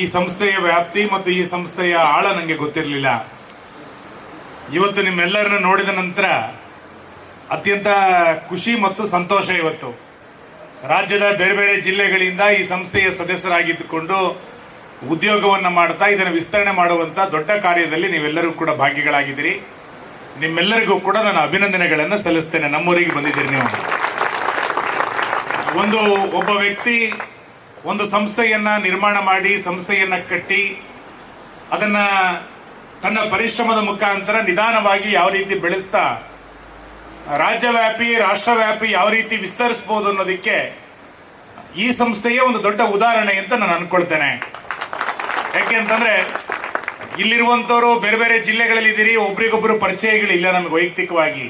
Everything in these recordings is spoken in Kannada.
ಈ ಸಂಸ್ಥೆಯ ವ್ಯಾಪ್ತಿ ಮತ್ತು ಈ ಸಂಸ್ಥೆಯ ಆಳ ನನಗೆ ಗೊತ್ತಿರಲಿಲ್ಲ. ಇವತ್ತು ನಿಮ್ಮೆಲ್ಲರನ್ನು ನೋಡಿದ ನಂತರ ಅತ್ಯಂತ ಖುಷಿ ಮತ್ತು ಸಂತೋಷ ಇವತ್ತು. ರಾಜ್ಯದ ಬೇರೆ ಬೇರೆ ಜಿಲ್ಲೆಗಳಿಂದ ಈ ಸಂಸ್ಥೆಯ ಸದಸ್ಯರಾಗಿದ್ದುಕೊಂಡು ಉದ್ಯೋಗವನ್ನು ಮಾಡ್ತಾ, ಇದನ್ನು ವಿಸ್ತರಣೆ ಮಾಡುವಂಥ ದೊಡ್ಡ ಕಾರ್ಯದಲ್ಲಿ ನೀವೆಲ್ಲರೂ ಕೂಡ ಭಾಗಿಗಳಾಗಿದ್ದೀರಿ. ನಿಮ್ಮೆಲ್ಲರಿಗೂ ಕೂಡ ನಾನು ಅಭಿನಂದನೆಗಳನ್ನು ಸಲ್ಲಿಸ್ತೇನೆ. ನಮ್ಮೂರಿಗೆ ಬಂದಿದ್ದೀರಿ ನೀವು. ಒಂದು ಒಬ್ಬ ವ್ಯಕ್ತಿ ಒಂದು ಸಂಸ್ಥೆಯನ್ನ ನಿರ್ಮಾಣ ಮಾಡಿ, ಸಂಸ್ಥೆಯನ್ನ ಕಟ್ಟಿ, ಅದನ್ನ ತನ್ನ ಪರಿಶ್ರಮದ ಮುಖಾಂತರ ನಿಧಾನವಾಗಿ ಯಾವ ರೀತಿ ಬೆಳೆಸ್ತಾ, ರಾಜ್ಯವ್ಯಾಪಿ, ರಾಷ್ಟ್ರವ್ಯಾಪಿ ಯಾವ ರೀತಿ ವಿಸ್ತರಿಸ್ಬೋದು ಅನ್ನೋದಕ್ಕೆ ಈ ಸಂಸ್ಥೆಯೇ ಒಂದು ದೊಡ್ಡ ಉದಾಹರಣೆ ಅಂತ ನಾನು ಅಂದ್ಕೊಳ್ತೇನೆ ಯಾಕೆ ಅಂತಂದ್ರೆ, ಇಲ್ಲಿರುವಂಥವರು ಬೇರೆ ಬೇರೆ ಜಿಲ್ಲೆಗಳಲ್ಲಿ ಇದ್ದೀರಿ ಒಬ್ರಿಗೊಬ್ರು ಪರಿಚಯಗಳಿಲ್ಲ ನಮಗೆ ವೈಯಕ್ತಿಕವಾಗಿ.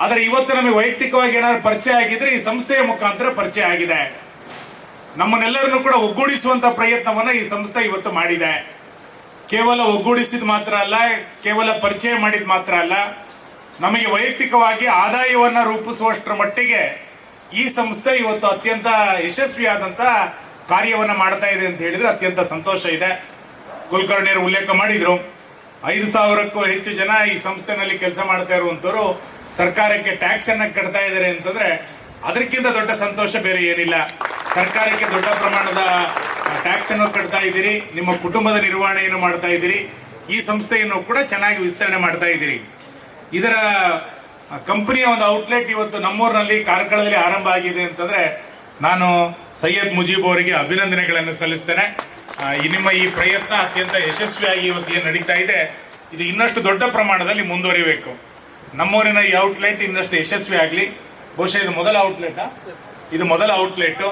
ಆದರೆ ಇವತ್ತು ನಮಗೆ ವೈಯಕ್ತಿಕವಾಗಿ ಏನಾದ್ರು ಪರಿಚಯ ಆಗಿದ್ರೆ ಈ ಸಂಸ್ಥೆಯ ಮುಖಾಂತರ ಪರಿಚಯ ಆಗಿದೆ. ನಮ್ಮನ್ನೆಲ್ಲರನ್ನು ಕೂಡ ಒಗ್ಗೂಡಿಸುವಂತ ಪ್ರಯತ್ನವನ್ನ ಈ ಸಂಸ್ಥೆ ಇವತ್ತು ಮಾಡಿದೆ. ಕೇವಲ ಒಗ್ಗೂಡಿಸಿದ ಮಾತ್ರ ಅಲ್ಲ, ಕೇವಲ ಪರಿಚಯ ಮಾಡಿದ ಮಾತ್ರ ಅಲ್ಲ, ನಮಗೆ ವೈಯಕ್ತಿಕವಾಗಿ ಆದಾಯವನ್ನ ರೂಪಿಸುವಷ್ಟರ ಮಟ್ಟಿಗೆ ಈ ಸಂಸ್ಥೆ ಇವತ್ತು ಅತ್ಯಂತ ಯಶಸ್ವಿಯಾದಂಥ ಕಾರ್ಯವನ್ನ ಮಾಡ್ತಾ ಇದೆ ಅಂತ ಹೇಳಿದ್ರೆ ಅತ್ಯಂತ ಸಂತೋಷ ಇದೆ. ಕುಲಕರ್ಣಿಯರು ಉಲ್ಲೇಖ ಮಾಡಿದ್ರು, ಐದು ಸಾವಿರಕ್ಕೂ ಹೆಚ್ಚು ಜನ ಈ ಸಂಸ್ಥೆನಲ್ಲಿ ಕೆಲಸ ಮಾಡ್ತಾ ಇರುವಂಥವ್ರು ಸರ್ಕಾರಕ್ಕೆ ಟ್ಯಾಕ್ಸ್ ಅನ್ನ ಕಟ್ತಾ ಇದ್ದಾರೆ ಅಂತಂದ್ರೆ ಅದಕ್ಕಿಂತ ದೊಡ್ಡ ಸಂತೋಷ ಬೇರೆ ಏನಿಲ್ಲ. ಸರ್ಕಾರಕ್ಕೆ ದೊಡ್ಡ ಪ್ರಮಾಣದ ಟ್ಯಾಕ್ಸ್ ಅನ್ನು ಕಟ್ತಾ ಇದ್ದೀರಿ ನಿಮ್ಮ ಕುಟುಂಬದ ನಿರ್ವಹಣೆಯನ್ನು ಮಾಡ್ತಾ ಇದ್ದೀರಿ ಈ ಸಂಸ್ಥೆಯನ್ನು ಕೂಡ ಚೆನ್ನಾಗಿ ವಿಸ್ತರಣೆ ಮಾಡ್ತಾ ಇದ್ದೀರಿ. ಇದರ ಕಂಪನಿಯ ಒಂದು ಔಟ್ಲೆಟ್ ಇವತ್ತು ನಮ್ಮೂರಿನಲ್ಲಿ ಕಾರ್ಕಳದಲ್ಲಿ ಆರಂಭ ಆಗಿದೆ ಅಂತಂದ್ರೆ ನಾನು ಸೈಯದ್ ಮುಜೀಬ್ ಅವರಿಗೆ ಅಭಿನಂದನೆಗಳನ್ನು ಸಲ್ಲಿಸ್ತೇನೆ. ಈ ನಿಮ್ಮ ಈ ಪ್ರಯತ್ನ ಅತ್ಯಂತ ಯಶಸ್ವಿಯಾಗಿ ಇವತ್ತು ಏನು ನಡೀತಾ ಇದೆ ಇದು ಇನ್ನಷ್ಟು ದೊಡ್ಡ ಪ್ರಮಾಣದಲ್ಲಿ ಮುಂದುವರಿಬೇಕು. ನಮ್ಮೂರಿನ ಈ ಔಟ್ಲೆಟ್ ಇನ್ನಷ್ಟು ಯಶಸ್ವಿ ಆಗಲಿ ಬಹುಶಃ ಇದು ಮೊದಲ ಔಟ್ಲೆಟಾ ಇದು ಮೊದಲ ಔಟ್ಲೆಟ್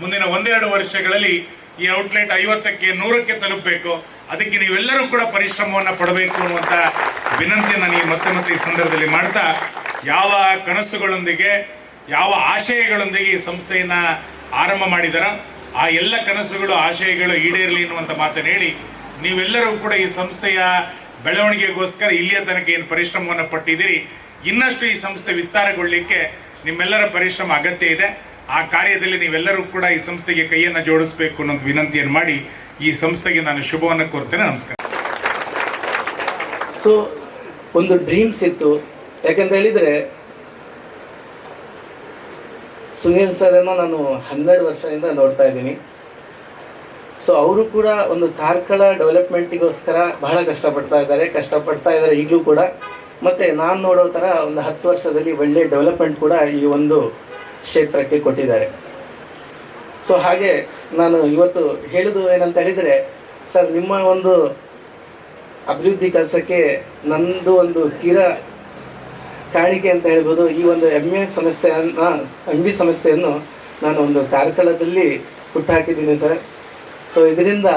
ಮುಂದಿನ ಒಂದೆರಡು ವರ್ಷಗಳಲ್ಲಿ ಈ ಔಟ್ಲೆಟ್ ಐವತ್ತಕ್ಕೆ, ನೂರಕ್ಕೆ ತಲುಪಬೇಕು. ಅದಕ್ಕೆ ನೀವೆಲ್ಲರೂ ಕೂಡ ಪರಿಶ್ರಮವನ್ನು ಪಡಬೇಕು ಅನ್ನುವಂಥ ವಿನಂತಿಯನ್ನು ನೀವು ಮತ್ತೆ ಮತ್ತೆ ಈ ಸಂದರ್ಭದಲ್ಲಿ ಮಾಡ್ತಾ, ಯಾವ ಕನಸುಗಳೊಂದಿಗೆ, ಯಾವ ಆಶಯಗಳೊಂದಿಗೆ ಈ ಸಂಸ್ಥೆಯನ್ನು ಆರಂಭ ಮಾಡಿದಾರ, ಆ ಎಲ್ಲ ಕನಸುಗಳು, ಆಶಯಗಳು ಈಡೇರಲಿ ಎನ್ನುವಂಥ ಮಾತನ್ನು ಹೇಳಿ, ನೀವೆಲ್ಲರೂ ಕೂಡ ಈ ಸಂಸ್ಥೆಯ ಬೆಳವಣಿಗೆಗೋಸ್ಕರ ಇಲ್ಲಿಯ ತನಕ ಏನು ಪರಿಶ್ರಮವನ್ನು ಪಟ್ಟಿದ್ದೀರಿ, ಇನ್ನಷ್ಟು ಈ ಸಂಸ್ಥೆ ವಿಸ್ತಾರಗೊಳ್ಳಲಿಕ್ಕೆ ನಿಮ್ಮೆಲ್ಲರ ಪರಿಶ್ರಮ ಅಗತ್ಯ ಇದೆ. ಆ ಕಾರ್ಯದಲ್ಲಿ ನೀವೆಲ್ಲರೂ ಕೂಡ ಈ ಸಂಸ್ಥೆಗೆ ಕೈಯನ್ನು ಜೋಡಿಸಬೇಕು ಅನ್ನೋದು ವಿನಂತಿಯನ್ನು ಮಾಡಿ ಈ ಸಂಸ್ಥೆಗೆ ನಾನು ಶುಭವನ್ನು ಕೋರ್ತೇನೆ. ನಮಸ್ಕಾರ. ಸೊ ಒಂದು ಡ್ರೀಮ್ಸ್ ಇತ್ತು. ಯಾಕಂತ ಹೇಳಿದರೆ, ಸುನೀಲ್ ಸರನ್ನು ನಾನು ಹನ್ನೆರಡು ವರ್ಷದಿಂದ ನೋಡ್ತಾ ಇದ್ದೀನಿ. ಸೊ ಅವರು ಕೂಡ ಒಂದು ಕಾರ್ಕಳ ಡೆವಲಪ್ಮೆಂಟಿಗೋಸ್ಕರ ಬಹಳ ಕಷ್ಟಪಡ್ತಾ ಇದ್ದಾರೆ. ಕಷ್ಟಪಡ್ತಾ ಇದ್ದಾರೆ ಈಗಲೂ ಕೂಡ. ಮತ್ತು ನಾನು ನೋಡೋ ಥರ ಒಂದು ಹತ್ತು ವರ್ಷದಲ್ಲಿ ಒಳ್ಳೆ ಡೆವಲಪ್ಮೆಂಟ್ ಕೂಡ ಈ ಒಂದು ಕ್ಷೇತ್ರಕ್ಕೆ ಕೊಟ್ಟಿದ್ದಾರೆ. ಸೊ ಹಾಗೆ ನಾನು ಇವತ್ತು ಹೇಳೋದು ಏನಂತ ಹೇಳಿದರೆ, ಸರ್, ನಿಮ್ಮ ಒಂದು ಅಭಿವೃದ್ಧಿ ಕೆಲಸಕ್ಕೆ ನಂದು ಒಂದು ಕಿರ ಕಾಣಿಕೆ ಅಂತ ಹೇಳ್ಬೋದು. ಈ ಒಂದು ಎಂ ಎ ಸಂಸ್ಥೆಯನ್ನು ಎಂ ಬಿ ಸಂಸ್ಥೆಯನ್ನು ನಾನು ಒಂದು ಕಾರ್ಕಳದಲ್ಲಿ ಹುಟ್ಟಾಕಿದ್ದೀನಿ, ಸರ್. ಸೊ ಇದರಿಂದ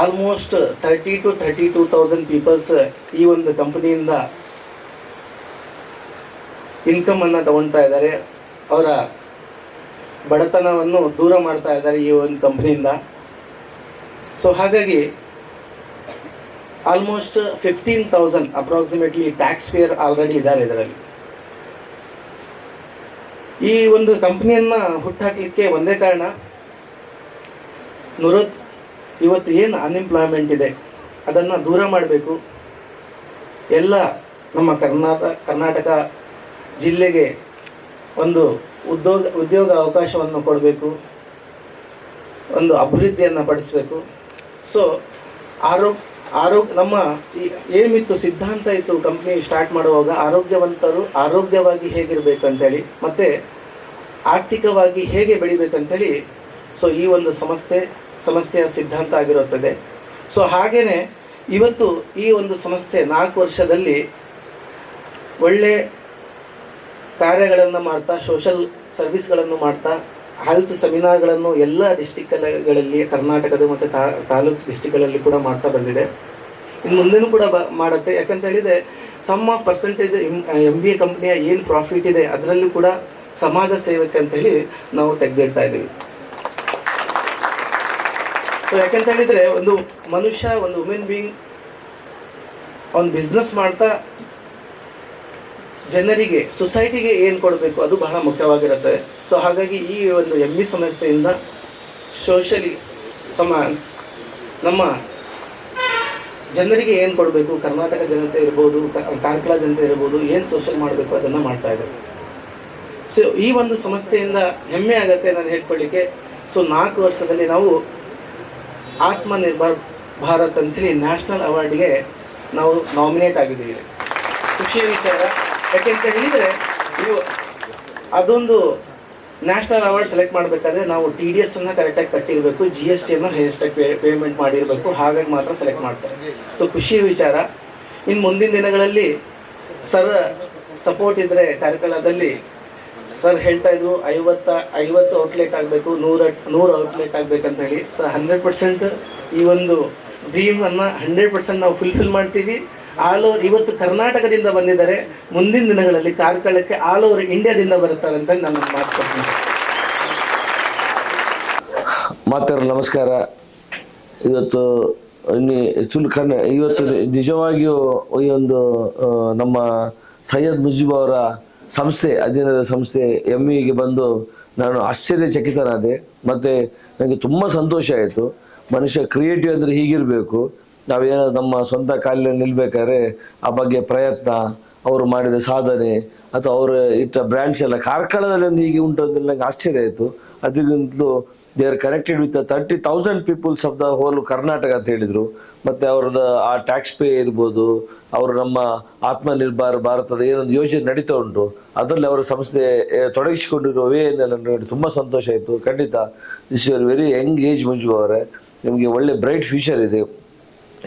almost thirty two thirty two thousand peoples ಈ ಒಂದು ಕಂಪನಿಯಿಂದ ಇನ್ಕಮನ್ನು ತಗೊಳ್ತಾ ಇದ್ದಾರೆ. ಅವರ ಬಡತನವನ್ನು ದೂರ ಮಾಡ್ತಾ ಇದ್ದಾರೆ ಈ ಒಂದು ಕಂಪ್ನಿಯಿಂದ. ಸೊ ಹಾಗಾಗಿ almost fifteen thousand approximately tax payer already ಇದ್ದಾರೆ ಇದರಲ್ಲಿ. ಈ ಒಂದು ಕಂಪ್ನಿಯನ್ನು ಹುಟ್ಟಾಕಲಿಕ್ಕೆ ಒಂದೇ ಕಾರಣ ನೂರ ಇವತ್ತು ಏನು ಅನ್ಎಂಪ್ಲಾಯ್ಮೆಂಟ್ ಇದೆ, ಅದನ್ನು ದೂರ ಮಾಡಬೇಕು. ಎಲ್ಲ ನಮ್ಮ ಕರ್ನಾಟಕ ಕರ್ನಾಟಕ ಜಿಲ್ಲೆಗೆ ಒಂದು ಉದ್ಯೋಗ ಉದ್ಯೋಗ ಅವಕಾಶವನ್ನು ಕೊಡಬೇಕು. ಒಂದು ಅಭಿವೃದ್ಧಿಯನ್ನು ಪಡಿಸಬೇಕು. ಸೊ ಆರೋ ಆರೋಗ್ಯ ನಮ್ಮ ಈ- ಏನಿತ್ತು ಸಿದ್ಧಾಂತ ಇತ್ತು ಕಂಪ್ನಿ ಸ್ಟಾರ್ಟ್ ಮಾಡುವಾಗ ಆರೋಗ್ಯವಂತರು ಆರೋಗ್ಯವಾಗಿ ಹೇಗಿರಬೇಕಂತೇಳಿ, ಮತ್ತು ಆರ್ಥಿಕವಾಗಿ ಹೇಗೆ ಬೆಳಿಬೇಕಂತೇಳಿ ಸೊ ಈ ಒಂದು ಸಂಸ್ಥೆ ಸಂಸ್ಥೆಯ ಸಿದ್ಧಾಂತ ಆಗಿರುತ್ತದೆ. ಸೊ ಹಾಗೆಯೇ ಇವತ್ತು ಈ ಒಂದು ಸಂಸ್ಥೆ ನಾಲ್ಕು ವರ್ಷದಲ್ಲಿ ಒಳ್ಳೆ ಕಾರ್ಯಗಳನ್ನು ಮಾಡ್ತಾ ಸೋಷಲ್ ಸರ್ವಿಸ್ಗಳನ್ನು ಮಾಡ್ತಾ ಹೆಲ್ತ್ ಸೆಮಿನಾರ್ಗಳನ್ನು ಎಲ್ಲ ಡಿಸ್ಟಿಕ್ಗಳಲ್ಲಿ ಕರ್ನಾಟಕದ ಮತ್ತು ತಾ- ತಾಲೂಕು ಡಿಸ್ಟಿಕ್ಗಳಲ್ಲಿ ಕೂಡ ಮಾಡ್ತಾ ಬಂದಿದೆ. ಇನ್ನು ಮುಂದೆನೂ ಕೂಡ ಮಾಡುತ್ತೆ. ಯಾಕಂತ ಹೇಳಿದರೆ sum of percentage M B A ಕಂಪ್ನಿಯ ಏನು ಪ್ರಾಫಿಟ್ ಇದೆ, ಅದರಲ್ಲೂ ಕೂಡ ಸಮಾಜ ಸೇವಕ್ಕೆ ಅಂತೇಳಿ ನಾವು ತೆಗೆದಿಡ್ತಾ ಇದ್ದೀವಿ ಸೊ ಯಾಕಂತ ಹೇಳಿದರೆ, ಒಂದು ಮನುಷ್ಯ, ಒಂದು ವುಮೆನ್ ಬೀಯಿಂಗ್ ಅವ್ನು ಬಿಸ್ನೆಸ್ ಮಾಡ್ತಾ ಜನರಿಗೆ ಸೊಸೈಟಿಗೆ ಏನು ಕೊಡಬೇಕು ಅದು ಬಹಳ ಮುಖ್ಯವಾಗಿರುತ್ತೆ. ಸೊ ಹಾಗಾಗಿ ಈ ಒಂದು ಎಂ ಬಿ ಸಂಸ್ಥೆಯಿಂದ ಸೋಷಲಿ ಸಮ, ನಮ್ಮ ಜನರಿಗೆ ಏನು ಕೊಡಬೇಕು? ಕರ್ನಾಟಕ ಜನತೆ ಇರ್ಬೋದು ಕಾರ್ಕಳ ಜನತೆ ಇರ್ಬೋದು, ಏನು ಸೋಷಲ್ ಮಾಡಬೇಕು ಅದನ್ನು ಮಾಡ್ತಾ ಇದೆ ಸೊ ಈ ಒಂದು ಸಂಸ್ಥೆಯಿಂದ ಹೆಮ್ಮೆ ಆಗುತ್ತೆ ನಾನು ಹೇಳ್ಕೊಳ್ಳಿಕ್ಕೆ. ಸೊ ನಾಲ್ಕು ವರ್ಷದಲ್ಲಿ ನಾವು ಆತ್ಮನಿರ್ಭರ್ ಭಾರತ್ ಅಂತೇಳಿ ನ್ಯಾಷನಲ್ ಅವಾರ್ಡ್ಗೆ ನಾವು ನಾಮಿನೇಟ್ ಆಗಿದ್ದೀವಿ. ಖುಷಿಯ ವಿಚಾರ ಯಾಕೆಂತ ಹೇಳಿದರೆ ಇವು ಅದೊಂದು ನ್ಯಾಷನಲ್ ಅವಾರ್ಡ್ ಸೆಲೆಕ್ಟ್ ಮಾಡಬೇಕಾದ್ರೆ ನಾವು ಟಿ ಡಿ ಎಸ್ ಅನ್ನು ಕರೆಕ್ಟಾಗಿ ಕಟ್ಟಿರಬೇಕು ಜಿ ಎಸ್ ಟಿಯನ್ನು ಅನ್ನು ಪೇ ಪೇಮೆಂಟ್ ಮಾಡಿರಬೇಕು, ಹಾಗಾಗಿ ಮಾತ್ರ ಸೆಲೆಕ್ಟ್ ಮಾಡ್ತಾರೆ. ಸೊ ಖುಷಿಯ ವಿಚಾರ. ಇನ್ನು ಮುಂದಿನ ದಿನಗಳಲ್ಲಿ ಸರ್ ಸಪೋರ್ಟ್ ಇದ್ದರೆ ಕಾರ್ಕಳದಲ್ಲಿ ಸರ್ ಹೇಳ್ತಾ ಇದ್ರು, ಐವತ್ತ, ಐವತ್ತು ಔಟ್ಲೆಟ್ ಆಗಬೇಕು, ನೂರ, ನೂರು ಔಟ್ಲೆಟ್ ಆಗಬೇಕಂತ ಹೇಳಿ. ಸರ್ ಹಂಡ್ರೆಡ್ ಪರ್ಸೆಂಟ್ ಈ ಒಂದು ಡ್ರೀಮನ್ನು ಹಂಡ್ರೆಡ್ ಪರ್ಸೆಂಟ್ ನಾವು ಫುಲ್ಫಿಲ್ ಮಾಡ್ತೀವಿ. ಆಲ್ ಓವರ್ ಇವತ್ತು ಕರ್ನಾಟಕದಿಂದ ಬಂದಿದ್ದಾರೆ. ಮುಂದಿನ ದಿನಗಳಲ್ಲಿ ಕಾರ್ಕಳಕ್ಕೆ ಆಲ್ ಓವರ್ ಇಂಡಿಯಾದಿಂದ ಬರುತ್ತಾರೆ ಅಂತ ನಾನು ಮಾತು ಮಾತಾರ ನಮಸ್ಕಾರ. ಇವತ್ತು ಕನ್ನ ಇವತ್ತು ನಿಜವಾಗಿಯೂ ಈ ಒಂದು ನಮ್ಮ ಸೈಯದ್ ಮುಜೀಬ್ ಅವರ ಸಂಸ್ಥೆ ಅಧೀನದ ಸಂಸ್ಥೆ ಎಂ ಇಗೆ ಬಂದು ನಾನು ಆಶ್ಚರ್ಯಚಕಿತನಾದೆ. ಮತ್ತು ನನಗೆ ತುಂಬ ಸಂತೋಷ ಆಯಿತು. ಮನುಷ್ಯ ಕ್ರಿಯೇಟಿವ್ ಅಂದರೆ ಹೀಗಿರಬೇಕು. ನಾವೇನೋ ನಮ್ಮ ಸ್ವಂತ ಕಾಲಿನಲ್ಲಿ ನಿಲ್ಬೇಕಾದ್ರೆ ಆ ಬಗ್ಗೆ ಪ್ರಯತ್ನ, ಅವರು ಮಾಡಿದ ಸಾಧನೆ ಅಥವಾ ಅವರು ಇಟ್ಟ ಬ್ರ್ಯಾಂಡ್ಸ್ ಎಲ್ಲ ಕಾರ್ಕಳದಲ್ಲಿ ಒಂದು ಹೀಗೆ ಉಂಟು ಅಂತ ನನಗೆ ಆಶ್ಚರ್ಯ ಆಯಿತು. ಅದಕ್ಕಿಂತಲೂ they are connected with thirty thousand peoples of the whole Karnataka ಅಂತ ಹೇಳಿದರು. ಮತ್ತು ಅವ್ರದ್ದು ಆ ಟ್ಯಾಕ್ಸ್ ಪೇ ಇರ್ಬೋದು, ಅವರು ನಮ್ಮ ಆತ್ಮನಿರ್ಭರ್ ಭಾರತದ ಏನೊಂದು ಯೋಜನೆ ನಡೀತಾ ಉಂಟು, ಅದರಲ್ಲಿ ಅವರ ಸಂಸ್ಥೆ ತೊಡಗಿಸಿಕೊಂಡಿರುವ ವೇ ನೋಡಿ ತುಂಬ ಸಂತೋಷ ಆಯಿತು. ಖಂಡಿತ this your very young age Manju ಅವರೇ. ನಿಮಗೆ ಒಳ್ಳೆ ಬ್ರೈಟ್ ಫ್ಯೂಚರ್ ಇದೆ.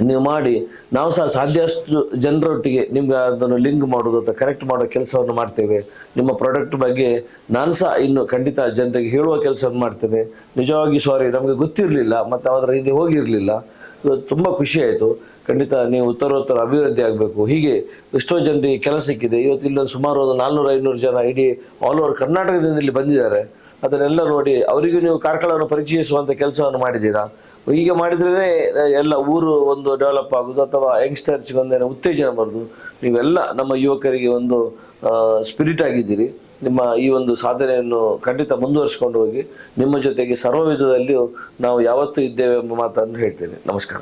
ನೀವು ಮಾಡಿ, ನಾವು ಸಹ ಸಾಧ್ಯಷ್ಟು ಜನರೊಟ್ಟಿಗೆ ನಿಮ್ಗೆ ಅದನ್ನು ಲಿಂಕ್ ಮಾಡೋದು ಅಥವಾ ಕರೆಕ್ಟ್ ಮಾಡೋ ಕೆಲಸವನ್ನು ಮಾಡ್ತೇವೆ. ನಿಮ್ಮ ಪ್ರಾಡಕ್ಟ್ ಬಗ್ಗೆ ನಾನು ಸಹ ಇನ್ನು ಖಂಡಿತ ಜನರಿಗೆ ಹೇಳುವ ಕೆಲಸವನ್ನು ಮಾಡ್ತೇನೆ ನಿಜವಾಗಿ ಸಾರಿ ನಮಗೆ ಗೊತ್ತಿರಲಿಲ್ಲ, ಮತ್ತು ಅದರ ಹಿಂದೆ ಹೋಗಿರಲಿಲ್ಲ. ತುಂಬ ಖುಷಿ ಆಯಿತು. ಖಂಡಿತ ನೀವು ಉತ್ತರೋತ್ತರ ಅಭಿವೃದ್ಧಿ ಆಗಬೇಕು. ಹೀಗೆ ಎಷ್ಟೋ ಜನರಿಗೆ ಕೆಲಸ ಸಿಕ್ಕಿದೆ. ಇವತ್ತು ಇಲ್ಲೊಂದು ಸುಮಾರು ಒಂದು ನಾಲ್ನೂರು, ಐನೂರು ಜನ ಇಡೀ ಆಲ್ ಓವರ್ ಕರ್ನಾಟಕದಿಂದ ಇಲ್ಲಿ ಬಂದಿದ್ದಾರೆ. ಅದನ್ನೆಲ್ಲ ನೋಡಿ ಅವರಿಗೂ ನೀವು ಕಾರ್ಕಳವನ್ನು ಪರಿಚಯಿಸುವಂಥ ಕೆಲಸವನ್ನು ಮಾಡಿದ್ದೀರಾ? ಹೀಗೆ ಮಾಡಿದ್ರೆ ಎಲ್ಲ ಊರು ಒಂದು ಡೆವಲಪ್ ಆಗುದು ಅಥವಾ ಯಂಗ್ಸ್ಟರ್ಸ್ ಒಂದೇನೋ ಉತ್ತೇಜನ ಬರೋದು. ನೀವೆಲ್ಲ ನಮ್ಮ ಯುವಕರಿಗೆ ಒಂದು ಸ್ಪಿರಿಟ್ ಆಗಿದ್ದೀರಿ. ನಿಮ್ಮ ಈ ಒಂದು ಸಾಧನೆಯನ್ನು ಖಂಡಿತ ಮುಂದುವರಿಸಿಕೊಂಡು ಹೋಗಿ, ನಿಮ್ಮ ಜೊತೆಗೆ ಸರ್ವ ವಿಧದಲ್ಲಿಯೂ ನಾವು ಯಾವತ್ತೂ ಇದ್ದೇವೆ ಎಂಬ ಮಾತನ್ನು ಹೇಳ್ತೇನೆ. ನಮಸ್ಕಾರ.